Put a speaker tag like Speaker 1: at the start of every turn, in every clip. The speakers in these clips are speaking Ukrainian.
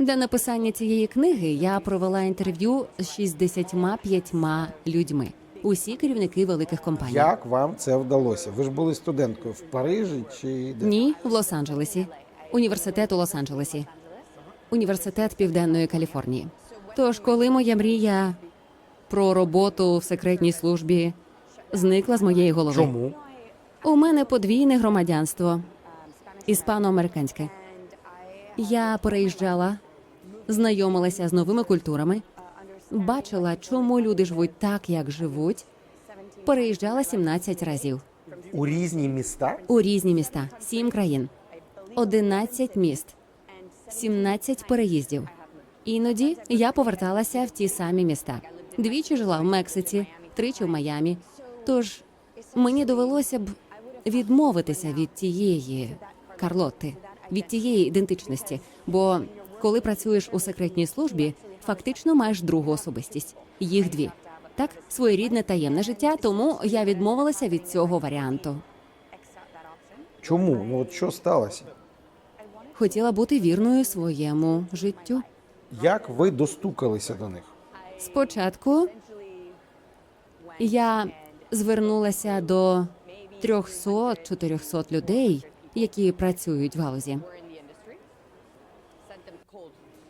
Speaker 1: Для написання цієї книги я провела інтерв'ю з 65 людьми. Усі керівники великих компаній.
Speaker 2: Як вам це вдалося? Ви ж були студенткою в Парижі чи де?
Speaker 1: Ні, в Лос-Анджелесі. Університет у Лос-Анджелесі. Університет Південної Каліфорнії. Тож, коли моя мрія про роботу в секретній службі зникла з моєї голови.
Speaker 2: Чому?
Speaker 1: У мене подвійне громадянство іспано-американське. Я переїжджала, знайомилася з новими культурами, бачила, чому люди живуть так, як живуть. Переїжджала 17 разів
Speaker 2: У різні міста?
Speaker 1: у різні міста, сім країн, 11 міст, 17 переїздів. Іноді я поверталася в ті самі міста. Двічі жила в Мексиці, тричі в Майамі. Тож мені довелося б відмовитися від тієї Карлотти, від тієї ідентичності. Бо коли працюєш у секретній службі, фактично маєш другу особистість. Їх дві. Так, своєрідне таємне життя, тому я відмовилася від цього варіанту.
Speaker 2: Чому? Ну от що сталося?
Speaker 1: Хотіла бути вірною своєму життю.
Speaker 2: Як ви достукалися до них?
Speaker 1: Спочатку я звернулася до 300-400 людей, які працюють в галузі.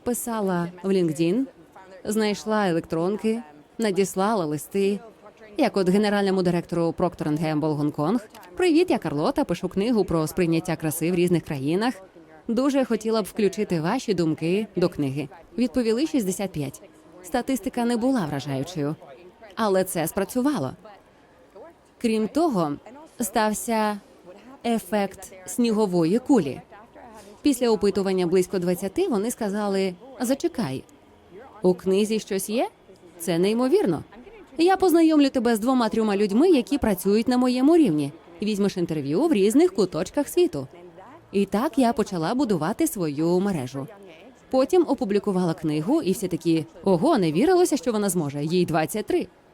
Speaker 1: Писала в LinkedIn, знайшла електронки, надіслала листи. Як от генеральному директору Procter Gamble Гонконг. Привіт, я Карлота. Пишу книгу про сприйняття краси в різних країнах. Дуже хотіла б включити ваші думки до книги. Відповіли 65. Статистика не була вражаючою, але це спрацювало. Крім того, стався ефект снігової кулі. Після опитування близько 20 вони сказали: зачекай, у книзі щось є? Це неймовірно. Я познайомлю тебе з двома трьома людьми, які працюють на моєму рівні. Візьмеш інтерв'ю в різних куточках світу. І так я почала будувати свою мережу. Потім опублікувала книгу, і всі такі ого, не вірилося, що вона зможе. Їй 23.